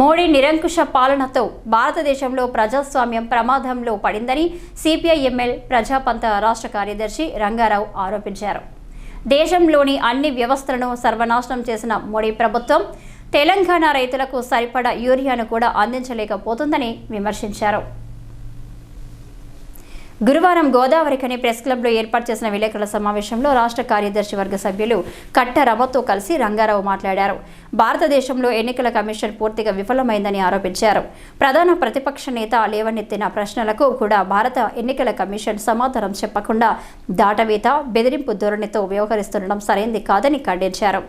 మోడీ నిరంకుశ పాలనతో భారతదేశంలో ప్రజాస్వామ్యం ప్రమాదంలో పడిందని సిపిఐఎంఎల్ ప్రజాపంత రాష్ట్ర కార్యదర్శి రంగారావు ఆరోపించారు. దేశంలోని అన్ని వ్యవస్థలను సర్వనాశనం చేసిన మోడీ ప్రభుత్వం తెలంగాణ రైతులకు సరిపడా యూరియాను కూడా అందించలేకపోతుందని విమర్శించారు. గురువారం గోదావరి కని ప్రెస్ క్లబ్లో ఏర్పాటు చేసిన విలేకరుల సమావేశంలో రాష్ట్ర కార్యదర్శి వర్గ సభ్యులు కట్ట రమతో కలిసి రంగారావు మాట్లాడారు. భారతదేశంలో ఎన్నికల కమిషన్ పూర్తిగా విఫలమైందని ఆరోపించారు. ప్రధాన ప్రతిపక్ష నేత లేవనెత్తిన ప్రశ్నలకు కూడా భారత ఎన్నికల కమిషన్ సమాధానం చెప్పకుండా దాటవేత బెదిరింపు ధోరణితో వ్యవహరిస్తుండడం సరైంది కాదని ఖండించారు.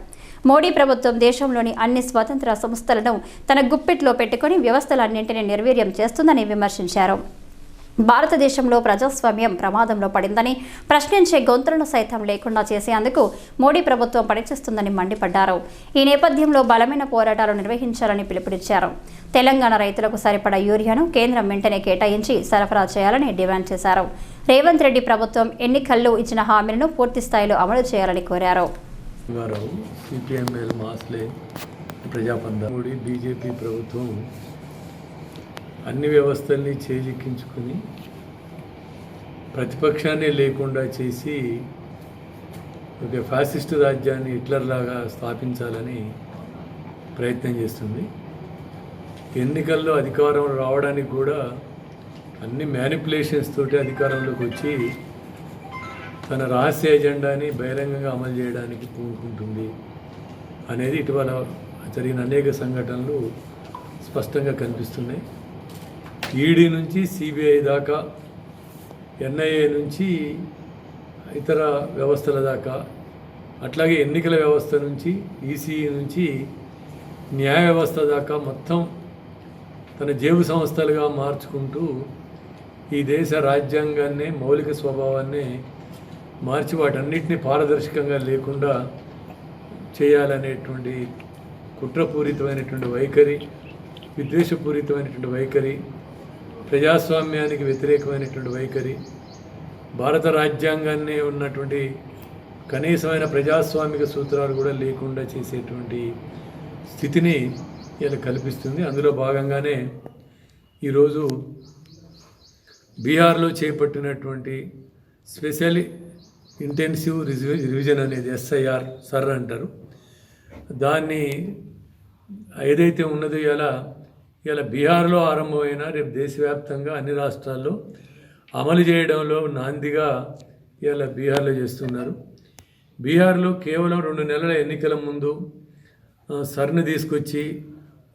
మోడీ ప్రభుత్వం దేశంలోని అన్ని స్వతంత్ర సంస్థలను తన గుప్పిట్లో పెట్టుకుని వ్యవస్థలన్నింటినీ నిర్వీర్యం చేస్తుందని విమర్శించారు. భారతదేశంలో ప్రజాస్వామ్యం ప్రమాదంలో పడిందని ప్రశ్నించే గొంతులను సైతం లేకుండా చేసేందుకు మోడీ ప్రభుత్వం పనిచేస్తుందని మండిపడ్డారు. ఈ నేపథ్యంలో బలమైన పోరాటాలు నిర్వహించాలని పిలుపునిచ్చారు. తెలంగాణ రైతులకు సరిపడా యూరియాను కేంద్రం వెంటనే కేటాయించి సరఫరా చేయాలని డిమాండ్ చేశారు. రేవంత్ రెడ్డి ప్రభుత్వం ఎన్నికల్లో ఇచ్చిన హామీలను పూర్తి స్థాయిలో అమలు చేయాలని కోరారు. బీజేపీ ప్రభుత్వం అన్ని వ్యవస్థల్ని చేజిక్కించుకుని ప్రతిపక్షాన్ని లేకుండా చేసి ఒక ఫ్యాసిస్ట్ రాజ్యాన్ని హిట్లర్ లాగా స్థాపించాలని ప్రయత్నం చేస్తుంది. ఎన్నికల్లో అధికారం రావడానికి కూడా అన్ని మ్యానిపులేషన్స్ తోటి అధికారంలోకి వచ్చి తన రహస్య ఎజెండాని బహిరంగంగా అమలు చేయడానికి పూనుకుంటుంది అనేది ఇటీవల జరిగిన అనేక సంఘటనలు స్పష్టంగా కనిపిస్తున్నాయి. ఈడీ నుంచి సిబిఐ దాకా ఎన్ఐఏ నుంచి ఇతర వ్యవస్థల దాకా అట్లాగే ఎన్నికల వ్యవస్థ నుంచి ఈసీఈ నుంచి న్యాయ వ్యవస్థ దాకా మొత్తం తన జేబు సంస్థలుగా మార్చుకుంటూ ఈ దేశ రాజ్యాంగాన్ని మౌలిక స్వభావాన్ని మార్చి వాటన్నిటిని పారదర్శకంగా లేకుండా చేయాలనేటువంటి కుట్రపూరితమైనటువంటి వైఖరి విద్వేషపూరితమైనటువంటి వైఖరి ప్రజాస్వామ్యానికి వ్యతిరేకమైనటువంటి వైఖరి భారత రాజ్యాంగాన్ని ఉన్నటువంటి కనీసమైన ప్రజాస్వామిక సూత్రాలు కూడా లేకుండా చేసేటువంటి స్థితిని ఇలా కల్పిస్తుంది. అందులో భాగంగానే ఈరోజు బీహార్లో చేపట్టినటువంటి స్పెషల్ ఇంటెన్సివ్ రివిజన్ అనేది ఎస్ఐఆర్ సర్ అంటారు. దాన్ని ఏదైతే ఉన్నదో ఇలా ఇలా బీహార్లో ఆరంభమైన రేపు దేశవ్యాప్తంగా అన్ని రాష్ట్రాల్లో అమలు చేయడంలో నాందిగా ఇలా బీహార్లో చేస్తున్నారు. బీహార్లో కేవలం రెండు నెలల ఎన్నికల ముందు సర్ని తీసుకొచ్చి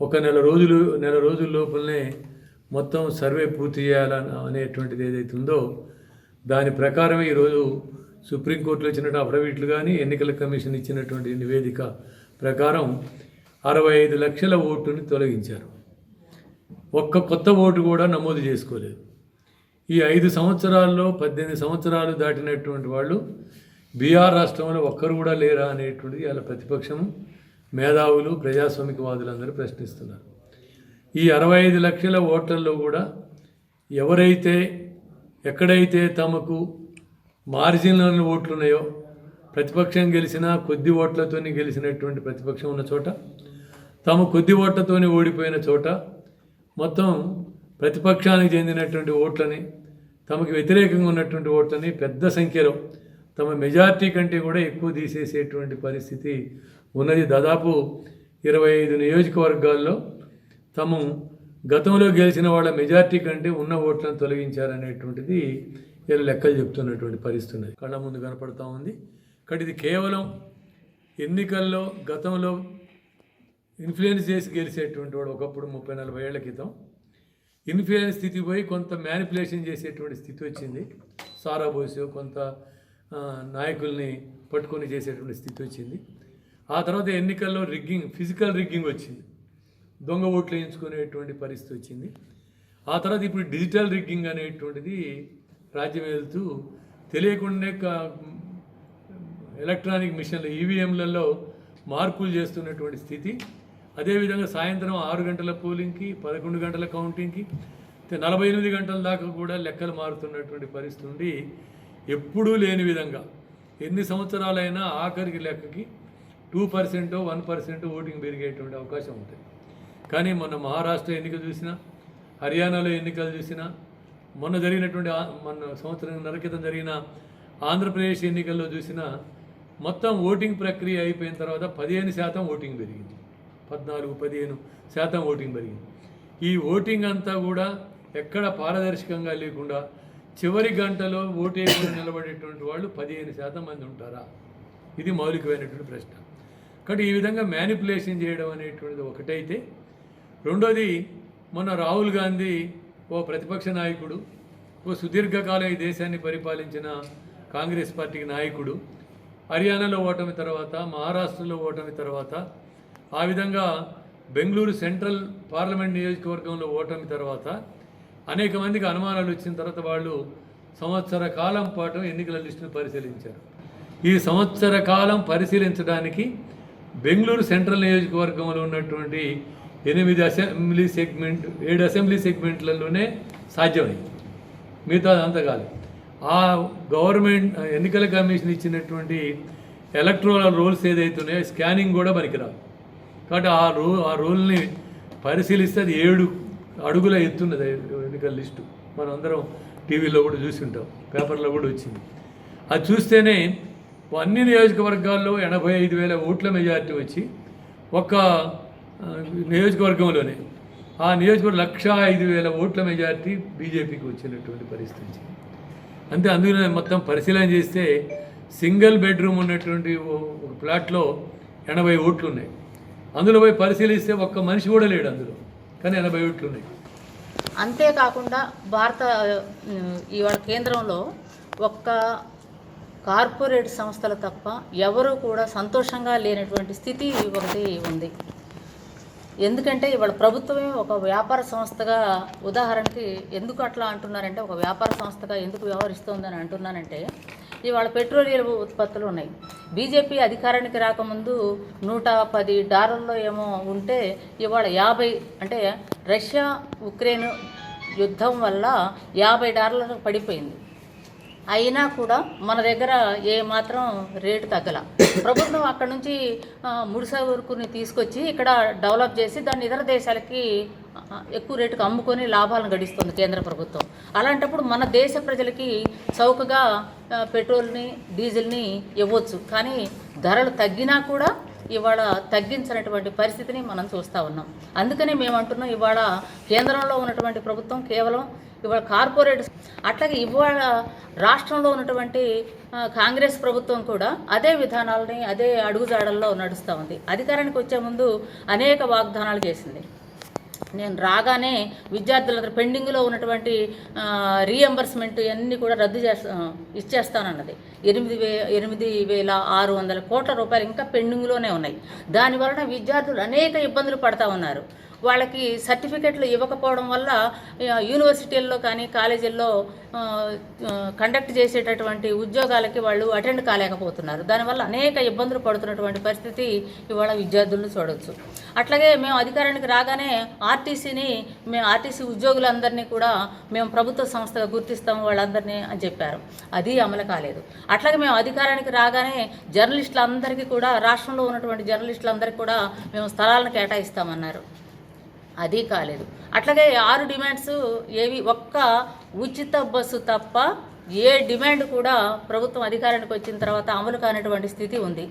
ఒక నెల రోజులు నెల రోజుల లోపలనే మొత్తం సర్వే పూర్తి చేయాలని అనేటువంటిది ఏదైతే ఉందో దాని ప్రకారం ఈరోజు సుప్రీంకోర్టులో ఇచ్చినట్టు అఫిడవిట్లు కానీ ఎన్నికల కమిషన్ ఇచ్చినటువంటి నివేదిక ప్రకారం అరవై ఐదు లక్షల ఓటుని తొలగించారు. ఒక్క కొత్త ఓటు కూడా నమోదు చేసుకోలేదు. ఈ ఐదు సంవత్సరాల్లో పద్దెనిమిది సంవత్సరాలు దాటినటువంటి వాళ్ళు బీహార్ రాష్ట్రంలో ఒక్కరు కూడా లేరా అనేటువంటిది వాళ్ళ ప్రతిపక్షం మేధావులు ప్రజాస్వామికవాదులందరూ ప్రశ్నిస్తున్నారు. ఈ అరవై ఐదు లక్షల ఓట్లలో కూడా ఎవరైతే ఎక్కడైతే తమకు మార్జినల్ ఓట్లు ఉన్నాయో ప్రతిపక్షం గెలిచినా కొద్ది ఓట్లతోని గెలిచినటువంటి ప్రతిపక్షం ఉన్న చోట తాము కొద్ది ఓట్లతోనే ఓడిపోయిన చోట మొత్తం ప్రతిపక్షానికి చెందినటువంటి ఓట్లని తమకు వ్యతిరేకంగా ఉన్నటువంటి ఓట్లని పెద్ద సంఖ్యలో తమ మెజార్టీ కంటే కూడా ఎక్కువ తీసేసేటువంటి పరిస్థితి ఉన్నది. దాదాపు ఇరవై ఐదు నియోజకవర్గాల్లో తము గతంలో గెలిచిన వాళ్ళ మెజార్టీ కంటే ఉన్న ఓట్లను తొలగించారనేటువంటిది వీళ్ళు లెక్కలు చెప్తున్నటువంటి పరిస్థితి ఉన్నది. కళ్ళ ముందు కనపడతా ఉంది. కాబట్టి ఇది కేవలం ఎన్నికల్లో గతంలో ఇన్ఫ్లుయెన్స్ చేసి గెలిచేటువంటి వాడు ఒకప్పుడు ముప్పై నలభై ఏళ్ళ క్రితం. ఇన్ఫ్లుయెన్స్ స్థితి పోయి కొంత మ్యానిపులేషన్ చేసేటువంటి స్థితి వచ్చింది. సారా పోసి కొంత నాయకుల్ని పట్టుకొని చేసేటువంటి స్థితి వచ్చింది. ఆ తర్వాత ఎన్నికల్లో రిగ్గింగ్ ఫిజికల్ రిగ్గింగ్ వచ్చింది. దొంగ ఓట్లు వేయించుకునేటువంటి పరిస్థితి వచ్చింది. ఆ తర్వాత ఇప్పుడు డిజిటల్ రిగ్గింగ్ అనేటువంటిది రాజ్యం వెళ్తూ తెలియకుండా ఎలక్ట్రానిక్ మిషన్లు ఈవీఎంలలో మార్పులు చేస్తున్నటువంటి స్థితి. అదేవిధంగా సాయంత్రం ఆరు గంటల పోలింగ్కి పదకొండు గంటల కౌంటింగ్కి నలభై ఎనిమిది గంటల దాకా కూడా లెక్కలు మారుతున్నటువంటి పరిస్థితి ఉండి ఎప్పుడూ లేని విధంగా ఎన్ని సంవత్సరాలైనా ఆఖరికి లెక్కకి two percent one percent voting పెరిగేటువంటి అవకాశం ఉంటుంది. కానీ మొన్న మహారాష్ట్ర ఎన్నిక చూసినా హర్యానాలో ఎన్నికలు చూసినా మొన్న జరిగినటువంటి మొన్న సంవత్సరం క్రితం జరిగిన ఆంధ్రప్రదేశ్ ఎన్నికల్లో చూసినా మొత్తం ఓటింగ్ ప్రక్రియ అయిపోయిన తర్వాత పదిహేను శాతం ఓటింగ్ పెరిగింది. పద్నాలుగు పదిహేను శాతం ఓటింగ్ పెరిగింది. ఈ ఓటింగ్ అంతా కూడా ఎక్కడ పారదర్శకంగా లేకుండా చివరి గంటలో ఓటేయకుండా నిలబడేటువంటి వాళ్ళు పదిహేను శాతం మంది ఉంటారా? ఇది మౌలికమైనటువంటి ప్రశ్న. కాబట్టి ఈ విధంగా మ్యానిపులేషన్ చేయడం అనేటువంటిది ఒకటైతే రెండోది మొన్న రాహుల్ గాంధీ ఓ ప్రతిపక్ష నాయకుడు ఓ సుదీర్ఘకాలం ఈ దేశాన్ని పరిపాలించిన కాంగ్రెస్ పార్టీకి నాయకుడు హర్యానాలో ఓటమి తర్వాత మహారాష్ట్రలో ఓటమి తర్వాత ఆ విధంగా బెంగళూరు సెంట్రల్ పార్లమెంట్ నియోజకవర్గంలో ఓటమి తర్వాత అనేక మందికి అనుమానాలు వచ్చిన తర్వాత వాళ్ళు సంవత్సర కాలం పాటు ఎన్నికల లిస్టును పరిశీలించారు. ఈ సంవత్సర కాలం పరిశీలించడానికి బెంగళూరు సెంట్రల్ నియోజకవర్గంలో ఉన్నటువంటి ఎనిమిది అసెంబ్లీ సెగ్మెంట్ ఏడు అసెంబ్లీ సెగ్మెంట్లలోనే సాధ్యమైంది. మిగతా అంతా కాదు. ఆ గవర్నమెంట్ ఎన్నికల కమిషన్ ఇచ్చినటువంటి ఎలక్ట్రోల్ రూల్స్ ఏదైతున్నాయో స్కానింగ్ కూడా పనికిరాదు కాబట్టి ఆ రూ ఆ రూల్ని పరిశీలిస్తే అది ఏడు అడుగుల ఎత్తున్నది ఎన్నికల లిస్టు. మనం అందరం టీవీలో కూడా చూసి ఉంటాం పేపర్లో కూడా వచ్చింది. అది చూస్తేనే అన్ని నియోజకవర్గాల్లో ఎనభై ఐదు వేల ఓట్ల మెజారిటీ వచ్చి ఒక్క నియోజకవర్గంలోనే ఆ నియోజకవర్గం లక్ష ఐదు వేల ఓట్ల మెజారిటీ బీజేపీకి వచ్చినటువంటి పరిస్థితి. అంతే అందుకనే మొత్తం పరిశీలన చేస్తే సింగిల్ బెడ్రూమ్ ఉన్నటువంటి ఒక ప్లాట్లో ఎనభై ఓట్లు ఉన్నాయి. అందులో పోయి పరిశీలిస్తే ఒక్క మనిషి కూడా లేడు అందులో. కానీ ఎనభై ఓట్లు ఉన్నాయి అంతేకాకుండా భారత ఇవాళ కేంద్రంలో ఒక్క కార్పొరేట్ సంస్థలు తప్ప ఎవరు కూడా సంతోషంగా లేనటువంటి స్థితి ఒకటి ఉంది. ఎందుకంటే ఇవాళ ప్రభుత్వమే ఒక వ్యాపార సంస్థగా ఉదాహరణకి ఎందుకు అట్లా అంటున్నారంటే ఒక వ్యాపార సంస్థగా ఎందుకు వ్యవహరిస్తోందని అంటున్నానంటే ఇవాళ పెట్రోలియం ఉత్పత్తులు ఉన్నాయి. బీజేపీ అధికారానికి రాకముందు నూట పది డాలర్లో ఏమో ఉంటే ఇవాళ యాభై అంటే రష్యా ఉక్రెయిన్ యుద్ధం వల్ల యాభై డాలర్లు పడిపోయింది. అయినా కూడా మన దగ్గర ఏ మాత్రం రేటు తగ్గల. ప్రభుత్వం అక్కడ నుంచి ముడిసా ముడిస వరకుని తీసుకొచ్చి ఇక్కడ డెవలప్ చేసి దాన్ని ఇతర దేశాలకి ఎక్కువ రేటుకు అమ్ముకొని లాభాలను గడిస్తుంది కేంద్ర ప్రభుత్వం. అలాంటప్పుడు మన దేశ ప్రజలకి చౌకగా పెట్రోల్ని డీజిల్ని ఇవ్వచ్చు. కానీ ధరలు తగ్గినా కూడా ఇవాళ తగ్గించినటువంటి పరిస్థితిని మనం చూస్తూ ఉన్నాం. అందుకనే మేము అంటున్నాం ఇవాళ కేంద్రంలో ఉన్నటువంటి ప్రభుత్వం కేవలం ఇవాళ కార్పొరేట్ అట్లాగే ఇవాళ రాష్ట్రంలో ఉన్నటువంటి కాంగ్రెస్ ప్రభుత్వం కూడా అదే విధానాలని అదే అడుగుజాడల్లో నడుస్తూ ఉంది. అధికారానికి వచ్చే ముందు అనేక వాగ్దానాలు చేసింది. నేను రాగానే విద్యార్థులందరూ పెండింగ్లో ఉన్నటువంటి రీఎంబర్స్మెంట్ ఇవన్నీ కూడా రద్దు చేస్తా ఇచ్చేస్తానన్నది. ఎనిమిది వే ఎనిమిది వేల ఆరు వందల కోట్ల రూపాయలు ఇంకా పెండింగ్లోనే ఉన్నాయి. దాని వలన విద్యార్థులు అనేక ఇబ్బందులు పడతా ఉన్నారు. వాళ్ళకి సర్టిఫికెట్లు ఇవ్వకపోవడం వల్ల యూనివర్సిటీల్లో కానీ కాలేజీల్లో కండక్ట్ చేసేటటువంటి ఉద్యోగాలకి వాళ్ళు అటెండ్ కాలేకపోతున్నారు. దానివల్ల అనేక ఇబ్బందులు పడుతున్నటువంటి పరిస్థితి ఇవాళ విద్యార్థులను చూడవచ్చు అట్లాగే మేము అధికారానికి రాగానే ఆర్టీసీని మేము ఆర్టీసీ ఉద్యోగులందరినీ కూడా మేము ప్రభుత్వ సంస్థగా గుర్తిస్తాము వాళ్ళందరినీ అని చెప్పారు. అది అమలు కాలేదు. అట్లాగే మేము అధికారానికి రాగానే జర్నలిస్టులందరికీ కూడా రాష్ట్రంలో ఉన్నటువంటి జర్నలిస్టులందరికీ కూడా మేము స్థలాలను కేటాయిస్తామన్నారు. అది కాలేదు. అట్లాగే ఆరు డిమాండ్స్ ఏవి? ఒక్క ఉచిత బస్సు తప్ప ఏ డిమాండ్ కూడా ప్రభుత్వం అధికారానికి వచ్చిన తర్వాత అమలు కానటువంటి స్థితి ఉంది.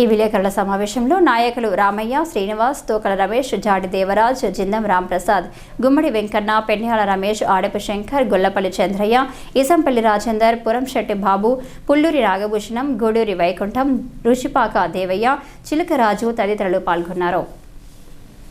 ఈ విలేకరుల సమావేశంలో నాయకులు రామయ్య శ్రీనివాస్ తోకల రమేష్ జాడి దేవరాజ్ జిందం రాంప్రసాద్ గుమ్మడి వెంకన్న పెన్యాల రమేష్ ఆడపు శంకర్ గొల్లపల్లి చంద్రయ్య ఇసంపల్లి రాజేందర్ పురంశెట్టి బాబు పుల్లూరి నాగభూషణం గూడూరి వైకుంఠం రుషిపాక దేవయ్య చిలకరాజు తదితరులు పాల్గొన్నారు.